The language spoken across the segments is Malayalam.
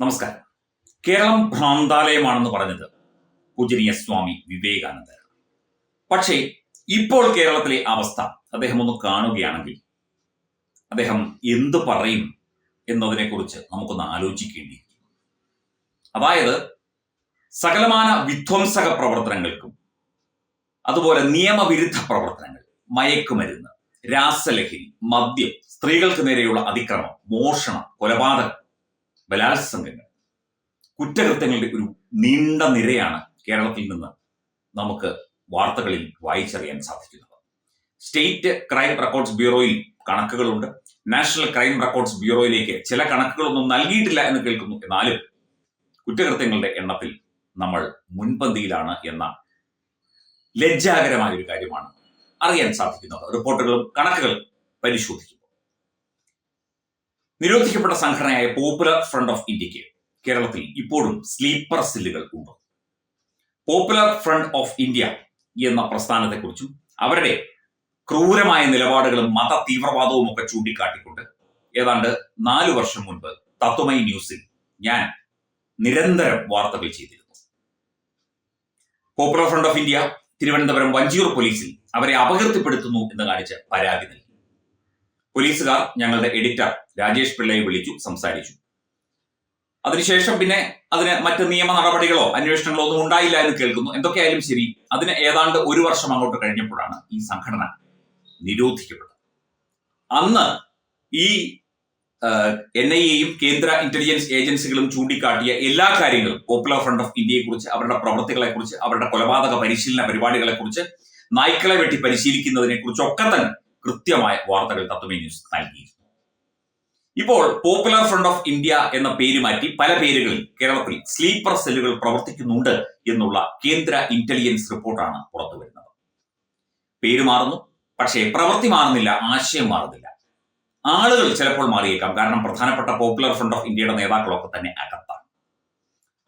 നമസ്കാരം. കേരളം ഭ്രാന്താലയമാണെന്ന് പറഞ്ഞത് പൂജനീയ സ്വാമി വിവേകാനന്ദർ പക്ഷേ ഇപ്പോൾ കേരളത്തിലെ അവസ്ഥ അദ്ദേഹം ഒന്ന് കാണുകയാണെങ്കിൽ അദ്ദേഹം എന്ത് പറയും എന്നതിനെക്കുറിച്ച് നമുക്കൊന്ന് ആലോചിക്കേണ്ടിയിരിക്കും അതായത് സകലമാന വിധ്വംസക പ്രവർത്തനങ്ങൾക്കും അതുപോലെ നിയമവിരുദ്ധ പ്രവർത്തനങ്ങൾ മയക്കുമരുന്ന് രാസലഹരി മദ്യം സ്ത്രീകൾക്ക് നേരെയുള്ള അതിക്രമം മോഷണം കൊലപാതകം ബലാത്സംഗങ്ങൾ കുറ്റകൃത്യങ്ങളുടെ ഒരു നീണ്ട നിരയാണ് കേരളത്തിൽ നിന്ന് നമുക്ക് വാർത്തകളിൽ വായിച്ചറിയാൻ സാധിക്കുന്നത്. സ്റ്റേറ്റ് ക്രൈം റെക്കോർഡ്സ് ബ്യൂറോയിൽ കണക്കുകളുണ്ട്. നാഷണൽ ക്രൈം റെക്കോർഡ്സ് ബ്യൂറോയിലേക്ക് ചില കണക്കുകളൊന്നും നൽകിയിട്ടില്ല എന്ന് കേൾക്കുന്നു. എന്നാലും കുറ്റകൃത്യങ്ങളുടെ എണ്ണത്തിൽ നമ്മൾ മുൻപന്തിയിലാണ് എന്ന ലജ്ജാകരമായ ഒരു കാര്യമാണ് അറിയാൻ സാധിക്കുന്നത്. റിപ്പോർട്ടുകളും കണക്കുകളും പരിശോധിക്കുമ്പോൾ നിരോധിക്കപ്പെട്ട സംഘടനയായ പോപ്പുലർ ഫ്രണ്ട് ഓഫ് ഇന്ത്യയ്ക്ക് കേരളത്തിൽ ഇപ്പോഴും സ്ലീപ്പർ സെല്ലുകൾ ഉണ്ട്. പോപ്പുലർ ഫ്രണ്ട് ഓഫ് ഇന്ത്യ എന്ന പ്രസ്ഥാനത്തെക്കുറിച്ചും അവരുടെ ക്രൂരമായ നിലപാടുകളും മത തീവ്രവാദവും ഒക്കെ ചൂണ്ടിക്കാട്ടിക്കൊണ്ട് ഏതാണ്ട് നാലു വർഷം മുൻപ് തത്വമൈ ന്യൂസിൽ ഞാൻ നിരന്തരം വാർത്തകൾ ചെയ്തിരുന്നു. Popular Front of India Thiruvananthapuram Vanchiyoor പോലീസിൽ അവരെ അപകീർത്തിപ്പെടുത്തുന്നു എന്ന് കാണിച്ച് പരാതി നൽകി. പോലീസുകാർ ഞങ്ങളുടെ എഡിറ്റർ രാജേഷ് പിള്ളയെ വിളിച്ചു സംസാരിച്ചു. അതിനുശേഷം പിന്നെ അതിന് മറ്റ് നിയമ നടപടികളോ അന്വേഷണങ്ങളോ ഒന്നും ഉണ്ടായില്ല എന്ന് കേൾക്കുന്നു. എന്തൊക്കെയായാലും ശരി അതിന് ഏതാണ്ട് ഒരു വർഷം അങ്ങോട്ട് കഴിഞ്ഞപ്പോഴാണ് ഈ സംഘടന നിരോധിക്കപ്പെട്ടത്. അന്ന് ഈ എൻ ഐ എയും കേന്ദ്ര ഇന്റലിജൻസ് ഏജൻസികളും ചൂണ്ടിക്കാട്ടിയ എല്ലാ കാര്യങ്ങളും പോപ്പുലർ ഫ്രണ്ട് ഓഫ് ഇന്ത്യയെ കുറിച്ച് അവരുടെ പ്രവർത്തികളെ കുറിച്ച് അവരുടെ കൊലപാതക പരിശീലന പരിപാടികളെ കുറിച്ച് നായ്ക്കളെ വെട്ടി പരിശീലിക്കുന്നതിനെ കുറിച്ചൊക്കെ തന്നെ കൃത്യമായ വാർത്തകൾ തത്വമേ ന്യൂസ് നൽകിയിരുന്നു. ഇപ്പോൾ പോപ്പുലർ ഫ്രണ്ട് ഓഫ് ഇന്ത്യ എന്ന പേര് മാറ്റി പല പേരുകളിൽ കേരളത്തിൽ സ്ലീപ്പർ സെല്ലുകൾ പ്രവർത്തിക്കുന്നുണ്ട് എന്നുള്ള കേന്ദ്ര ഇന്റലിജൻസ് റിപ്പോർട്ടാണ് പുറത്തു വരുന്നത്. പേര് മാറുന്നു പക്ഷേ പ്രവൃത്തി മാറുന്നില്ല ആശയം മാറുന്നില്ല. ആളുകൾ ചിലപ്പോൾ മാറിയേക്കാം കാരണം പ്രധാനപ്പെട്ട പോപ്പുലർ ഫ്രണ്ട് ഓഫ് ഇന്ത്യയുടെ നേതാക്കളൊക്കെ തന്നെ അകത്താണ്.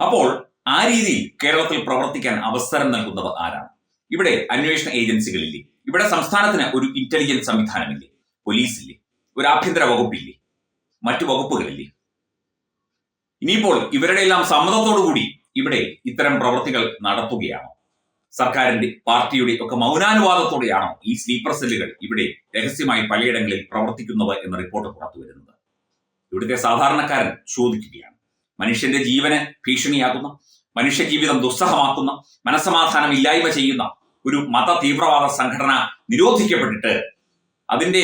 അപ്പോൾ ആ രീതിയിൽ കേരളത്തിൽ പ്രവർത്തിക്കാൻ അവസരം നൽകുന്നത് ആരാണ്? ഇവിടെ അന്വേഷണ ഏജൻസികളില്ലേ ഇവിടെ സംസ്ഥാനത്തിന് ഒരു ഇന്റലിജൻസ് സംവിധാനമില്ലേ? പോലീസില്ലേ ഒരു ആഭ്യന്തര വകുപ്പില്ലേ? മറ്റു വകുപ്പുകളില്ലേ? ഇനിയിപ്പോൾ ഇവരുടെ എല്ലാം സമ്മതത്തോടുകൂടി ഇവിടെ ഇത്തരം പ്രവൃത്തികൾ നടത്തുകയാണോ. സർക്കാരിന്റെ പാർട്ടിയുടെ ഒക്കെ മൗനാനുവാദത്തോടെയാണോ ഈ സ്ലീപ്പർ സെല്ലുകൾ ഇവിടെ രഹസ്യമായി പലയിടങ്ങളിൽ പ്രവർത്തിക്കുന്നത് എന്ന റിപ്പോർട്ട് പുറത്തു വരുന്നത്? ഇവിടുത്തെ സാധാരണക്കാരൻ ചോദിക്കുകയാണ്. മനുഷ്യന്റെ ജീവന് ഭീഷണിയാക്കുന്ന മനുഷ്യ ജീവിതം ദുസ്സഹമാക്കുന്ന മനസ്സമാധാനം ഇല്ലായ്മ ചെയ്യുന്ന ഒരു മത തീവ്രവാദ സംഘടന നിരോധിക്കപ്പെട്ടിട്ട് അതിന്റെ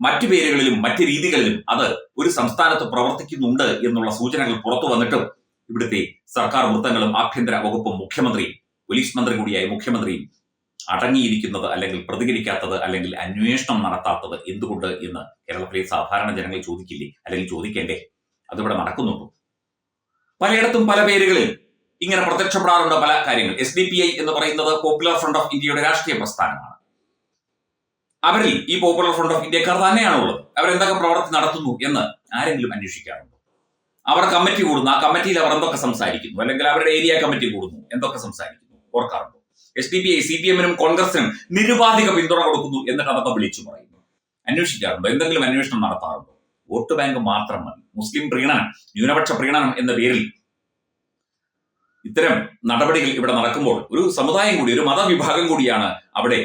മറ്റു പേരുകളിലും മറ്റു രീതികളിലും അത് ഒരു സംസ്ഥാനത്ത് പ്രവർത്തിക്കുന്നുണ്ട് എന്നുള്ള സൂചനകൾ പുറത്തു വന്നിട്ടും ഇവിടുത്തെ സർക്കാർ വൃത്തങ്ങളും ആഭ്യന്തര വകുപ്പും മുഖ്യമന്ത്രിയും പോലീസ് മന്ത്രി കൂടിയായ മുഖ്യമന്ത്രിയും അടങ്ങിയിരിക്കുന്നത് അല്ലെങ്കിൽ പ്രതികരിക്കാത്തത് അല്ലെങ്കിൽ അന്വേഷണം നടത്താത്തത് എന്തുകൊണ്ട് എന്ന് കേരളത്തിലെ സാധാരണ ജനങ്ങൾ ചോദിക്കില്ലേ? അല്ലെങ്കിൽ ചോദിക്കേണ്ടേ? അതിവിടെ നടക്കുന്നുണ്ടോ പലയിടത്തും പല പേരുകളിൽ ഇങ്ങനെ പ്രത്യക്ഷപ്പെടാറുണ്ട് പല കാര്യങ്ങൾ. എസ് ഡി പി ഐ എന്ന് പറയുന്നത് പോപ്പുലർ ഫ്രണ്ട് ഓഫ് ഇന്ത്യയുടെ രാഷ്ട്രീയ പ്രസ്ഥാനമാണ്. അവരിൽ ഈ പോപ്പുലർ ഫ്രണ്ട് ഓഫ് ഇന്ത്യക്കാർ തന്നെയാണുള്ളത്. അവരെന്തൊക്കെ പ്രവർത്തി നടത്തുന്നു എന്ന് ആരെങ്കിലും അന്വേഷിക്കാറുണ്ടോ? അവർ കമ്മിറ്റി കൂടുന്നു ആ കമ്മിറ്റിയിൽ അവർ എന്തൊക്കെ സംസാരിക്കുന്നു? അല്ലെങ്കിൽ അവരുടെ ഏരിയ കമ്മിറ്റി കൂടുന്നു? എന്തൊക്കെ സംസാരിക്കുന്നു? ഓർക്കാറുണ്ടോ? S D P I C P എമ്മിനും കോൺഗ്രസിനും നിരുപാധിക പിന്തുണ കൊടുക്കുന്നു എന്നിട്ട് അതൊക്കെ വിളിച്ചു പറയുന്നു. അന്വേഷിക്കാറുണ്ടോ? എന്തെങ്കിലും അന്വേഷണം നടത്താറുണ്ടോ? വോട്ട് ബാങ്ക് മാത്രം മതി. മുസ്ലിം പ്രീണനം ന്യൂനപക്ഷ പ്രീണനം എന്ന പേരിൽ ഇത്തരം നടപടികൾ ഇവിടെ നടക്കുമ്പോൾ ഒരു സമുദായം കൂടി ഒരു മതവിഭാഗം കൂടിയാണ് അവിടെ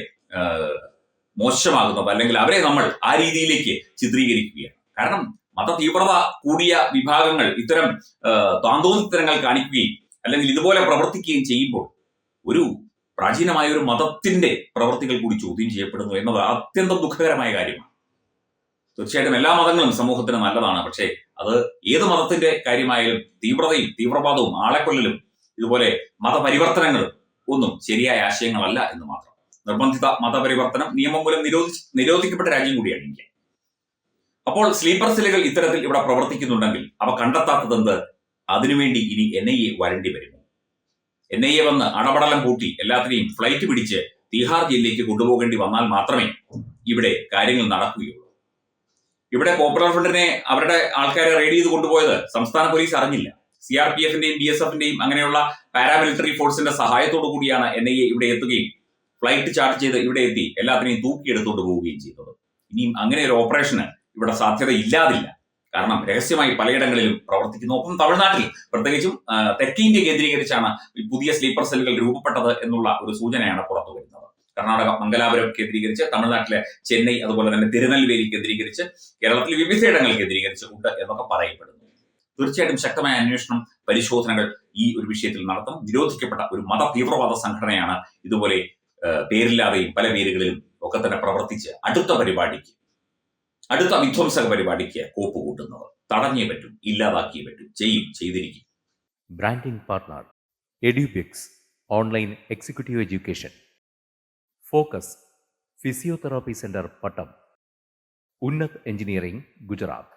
മോശമാകുന്നത്. അല്ലെങ്കിൽ അവരെ നമ്മൾ ആ രീതിയിലേക്ക് ചിത്രീകരിക്കുകയാണ്. കാരണം മത തീവ്രത കൂടിയ വിഭാഗങ്ങൾ ഇത്തരം താന്തോന്നിത്തരങ്ങൾ കാണിക്കുകയും അല്ലെങ്കിൽ ഇതുപോലെ പ്രവർത്തിക്കുകയും ചെയ്യുമ്പോൾ ഒരു പ്രാചീനമായ ഒരു മതത്തിന്റെ പ്രവർത്തികൾ കൂടി ചോദ്യം ചെയ്യപ്പെടുന്നു എന്നത് അത്യന്തം ദുഃഖകരമായ കാര്യമാണ്. തീർച്ചയായിട്ടും എല്ലാ മതങ്ങളും സമൂഹത്തിന് നല്ലതാണ്. പക്ഷേ അത് ഏത് മതത്തിന്റെ കാര്യമായാലും തീവ്രതയും തീവ്രവാദവും ആളെക്കൊല്ലലും ഇതുപോലെ മതപരിവർത്തനങ്ങൾ ഒന്നും ശരിയായ ആശയങ്ങളല്ല എന്ന് മാത്രം. നിർബന്ധിത മതപരിവർത്തനം നിയമം മൂലം നിരോധി നിരോധിക്കപ്പെട്ട രാജ്യം കൂടിയാണ് ഇന്ത്യ. അപ്പോൾ സ്ലീപ്പർ സെല്ലുകൾ ഇത്തരത്തിൽ ഇവിടെ പ്രവർത്തിക്കുന്നുണ്ടെങ്കിൽ അവ കണ്ടെത്താത്തതെന്ത് അതിനുവേണ്ടി ഇനി എൻ ഐ എ വരേണ്ടി വരുമോ? എൻ ഐ എ വന്ന് അടപടലം കൂട്ടി എല്ലാത്തിനെയും ഫ്ലൈറ്റ് പിടിച്ച് തീഹാർ ജയിലിലേക്ക് കൊണ്ടുപോകേണ്ടി വന്നാൽ മാത്രമേ ഇവിടെ കാര്യങ്ങൾ നടക്കുകയുള്ളൂ. ഇവിടെ പോപ്പുലർ ഫ്രണ്ടിനെ അവരുടെ ആൾക്കാരെ റെയ്ഡ് ചെയ്ത് കൊണ്ടുപോയത് സംസ്ഥാന പോലീസ് അറിഞ്ഞില്ല. സി ആർ പി എഫിന്റെയും ബി എസ് എഫിന്റെയും അങ്ങനെയുള്ള പാരാമിലിറ്ററി ഫോഴ്സിന്റെ സഹായത്തോടു കൂടിയാണ് എൻ ഐ എ ഇവിടെ എത്തുകയും ഫ്ലൈറ്റ് ചാർട്ട് ചെയ്ത് ഇവിടെ എത്തി. എല്ലാത്തിനെയും തൂക്കിയെടുത്തോണ്ട് പോവുകയും ചെയ്തത്. ഇനിയും അങ്ങനെ ഒരു ഓപ്പറേഷന് ഇവിടെ സാധ്യത ഇല്ലാതില്ല കാരണം രഹസ്യമായി പലയിടങ്ങളിലും പ്രവർത്തിക്കുന്നു. ഒപ്പം തമിഴ്നാട്ടിൽ പ്രത്യേകിച്ചും തെക്കേ ഇന്ത്യ കേന്ദ്രീകരിച്ചാണ് പുതിയ സ്ലീപ്പർ സെല്ലുകൾ രൂപപ്പെട്ടത് എന്നുള്ള ഒരു സൂചനയാണ് പുറത്തു വരുന്നത്. കർണാടക മംഗലാപുരം കേന്ദ്രീകരിച്ച് തമിഴ്നാട്ടിലെ ചെന്നൈ അതുപോലെ തന്നെ തിരുനെൽവേലി കേന്ദ്രീകരിച്ച് കേരളത്തിൽ വിവിധയിടങ്ങൾ കേന്ദ്രീകരിച്ച് ഉണ്ട് എന്നൊക്കെ പറയപ്പെടുന്നു. തീർച്ചയായിട്ടും ശക്തമായ അന്വേഷണം പരിശോധനകൾ ഈ ഒരു വിഷയത്തിൽ നടത്തണം. നിരോധിക്കപ്പെട്ട ഒരു മത തീവ്രവാദ സംഘടനയാണ് ഇതുപോലെ പേരില്ലാതെയും പല പേരുകളിലും ഒക്കെ തന്നെ പ്രവർത്തിച്ച് അടുത്ത പരിപാടിക്ക് അടുത്ത വിധ്വംസക പരിപാടിക്ക് കോപ്പ് കൂട്ടുന്നത് തടഞ്ഞേ പറ്റും ഇല്ലാതാക്കിയേ പറ്റും ചെയ്യും ചെയ്തിരിക്കും. Branding partner Edubix online executive education focus physiotherapy centre Pattom Unnath engineering partner